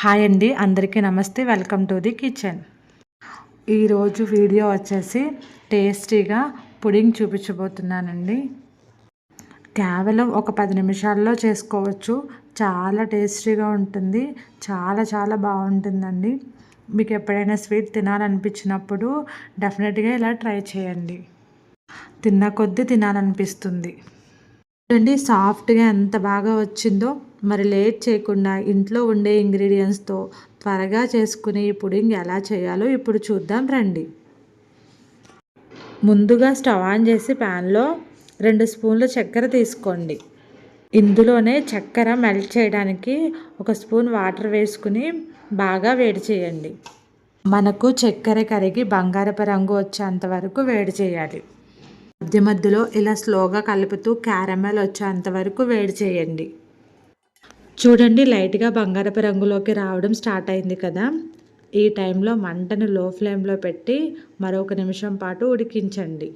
Hi అండి అందరికీ నమస్తే వెల్కమ్ టు ది కిచెన్. ఈరోజు వీడియో వచ్చేసి టేస్టీగా పుడింగ్ చూపించబోతున్నానండి. కేవలం ఒక పది నిమిషాల్లో చేసుకోవచ్చు. చాలా టేస్టీగా ఉంటుంది చాలా చాలా బాగుంటుందండి. మీకు ఎప్పుడైనా స్వీట్ తినాలనిపించినప్పుడు డెఫినెట్గా ఇలా ట్రై చేయండి. తిన్న కొద్దీ తినాలనిపిస్తుంది. చూడండి సాఫ్ట్గా ఎంత బాగా వచ్చిందో. మరి లేట్ చేయకుండా ఇంట్లో ఉండే ఇంగ్రీడియంట్స్తో త్వరగా చేసుకునే ఈ పుడింగ్ ఎలా చేయాలో ఇప్పుడు చూద్దాం రండి. ముందుగా స్టవ్ ఆన్ చేసి ప్యాన్లో రెండు స్పూన్ల చక్కెర తీసుకోండి. ఇందులోనే చక్కెర మెల్ట్ చేయడానికి ఒక స్పూన్ వాటర్ వేసుకుని బాగా వేడి చేయండి. మనకు చక్కెర కరిగి బంగారపు రంగు వచ్చేంత వరకు వేడి చేయాలి. మధ్య మధ్యలో ఇలా స్లోగా కలుపుతూ క్యారమెల్ వచ్చేంత వరకు వేడి చేయండి. చూడండి లైట్గా బంగారపు రంగులోకి రావడం స్టార్ట్ అయింది కదా. ఈ టైంలో మంటను లో ఫ్లేమ్లో పెట్టి మరొక నిమిషం పాటు ఉడికించండి.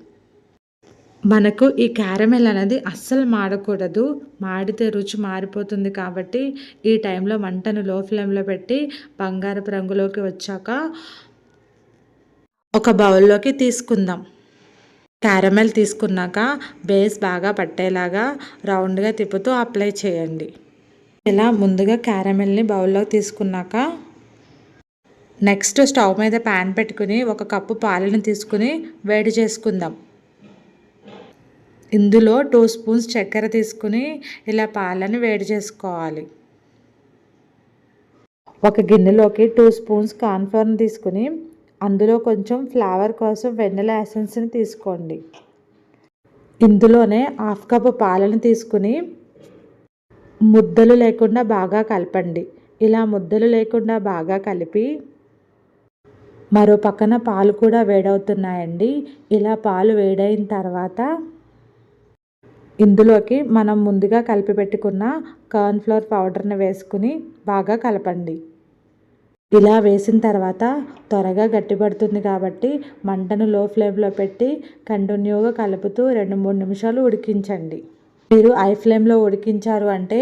మనకు ఈ క్యారమెల్ అనేది అస్సలు మాడకూడదు. మాడితే రుచి మారిపోతుంది కాబట్టి ఈ టైంలో మంటను లో ఫ్లేమ్లో పెట్టి బంగారపు రంగులోకి వచ్చాక ఒక బౌల్లోకి తీసుకుందాం. క్యారమెల్ తీసుకున్నాక బేస్ బాగా పట్టేలాగా రౌండ్గా తిప్పుతూ అప్లై చేయండి. ఇలా ముందుగా క్యారమెల్ని బౌల్లో తీసుకున్నాక నెక్స్ట్ స్టవ్ మీద ప్యాన్ పెట్టుకుని ఒక కప్పు పాలను తీసుకుని వేడి చేసుకుందాం. ఇందులో టూ స్పూన్స్ చక్కెర తీసుకుని ఇలా పాలను వేడి చేసుకోవాలి. ఒక గిన్నెలోకి టూ స్పూన్స్ కార్న్ఫ్లవర్ని తీసుకుని అందులో కొంచెం ఫ్లేవర్ కోసం వెన్నెల ఎసెన్స్ని తీసుకోండి. ఇందులోనే హాఫ్ కప్ పాలను తీసుకుని ముద్దలు లేకుండా బాగా కలపండి. ఇలా ముద్దలు లేకుండా బాగా కలిపి మరో పక్కన పాలు కూడా వేడవుతున్నాయండి. ఇలా పాలు వేడైన తర్వాత ఇందులోకి మనం ముందుగా కలిపి పెట్టుకున్న కార్న్ఫ్లవర్ పౌడర్ని వేసుకుని బాగా కలపండి. ఇలా వేసిన తర్వాత త్వరగా గట్టిపడుతుంది కాబట్టి మంటను లో ఫ్లేమ్లో పెట్టి కంటిన్యూగా కలుపుతూ రెండు మూడు నిమిషాలు ఉడికించండి. మీరు ఐ ఫ్లేమ్లో ఉడికించారు అంటే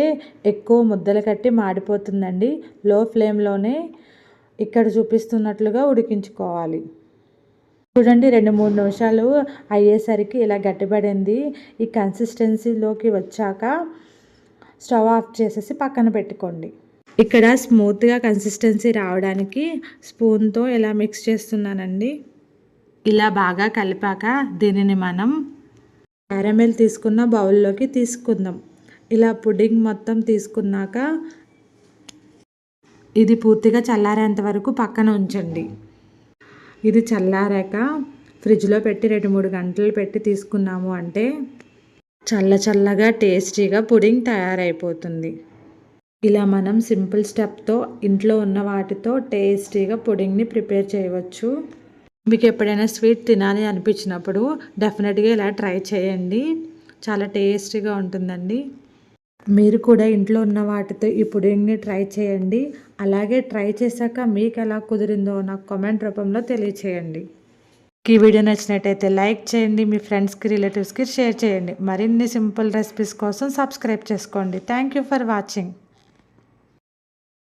ఎక్కువ ముద్దలు కట్టి మాడిపోతుందండి. లో ఫ్లేమ్లోనే ఇక్కడ చూపిస్తున్నట్లుగా ఉడికించుకోవాలి. చూడండి రెండు మూడు నిమిషాలు అయ్యేసరికి ఇలా గట్టిపడింది. ఈ కన్సిస్టెన్సీలోకి వచ్చాక స్టవ్ ఆఫ్ చేసేసి పక్కన పెట్టుకోండి. ఇక్కడ స్మూత్గా కన్సిస్టెన్సీ రావడానికి స్పూన్తో ఇలా మిక్స్ చేస్తున్నానండి? ఇలా బాగా కలిపాక దీనిని మనం క్యారమెల్ తీసుకున్న బౌల్లోకి తీసుకుందాం. ఇలా పుడ్డింగ్ మొత్తం తీసుకున్నాక ఇది పూర్తిగా చల్లారేంత వరకు పక్కన ఉంచండి. ఇది చల్లారాక ఫ్రిడ్జ్లో పెట్టి రెండు మూడు గంటలు పెట్టి తీసుకున్నాము అంటే చల్ల చల్లగా టేస్టీగా పుడింగ్ తయారైపోతుంది. ఇలా మనం సింపుల్ స్టెప్తో ఇంట్లో ఉన్న వాటితో టేస్టీగా పుడింగ్ని ప్రిపేర్ చేయవచ్చు. మీకు ఎప్పుడైనా స్వీట్ తినాలి అనిపించినప్పుడు డెఫినెట్గా ఇలా ట్రై చేయండి. చాలా టేస్టీగా ఉంటుందండి. మీరు కూడా ఇంట్లో ఉన్న వాటితో ఈ పుడింగ్ని ట్రై చేయండి. అలాగే ట్రై చేశాక మీకు ఎలా కుదిరిందో నాకు కామెంట్ రూపంలో తెలియచేయండి. ఈ వీడియో నచ్చినట్టయితే లైక్ చేయండి మీ ఫ్రెండ్స్కి రిలేటివ్స్కి షేర్ చేయండి. మరిన్ని సింపుల్ రెసిపీస్ కోసం సబ్స్క్రైబ్ చేసుకోండి. Thank you for watching.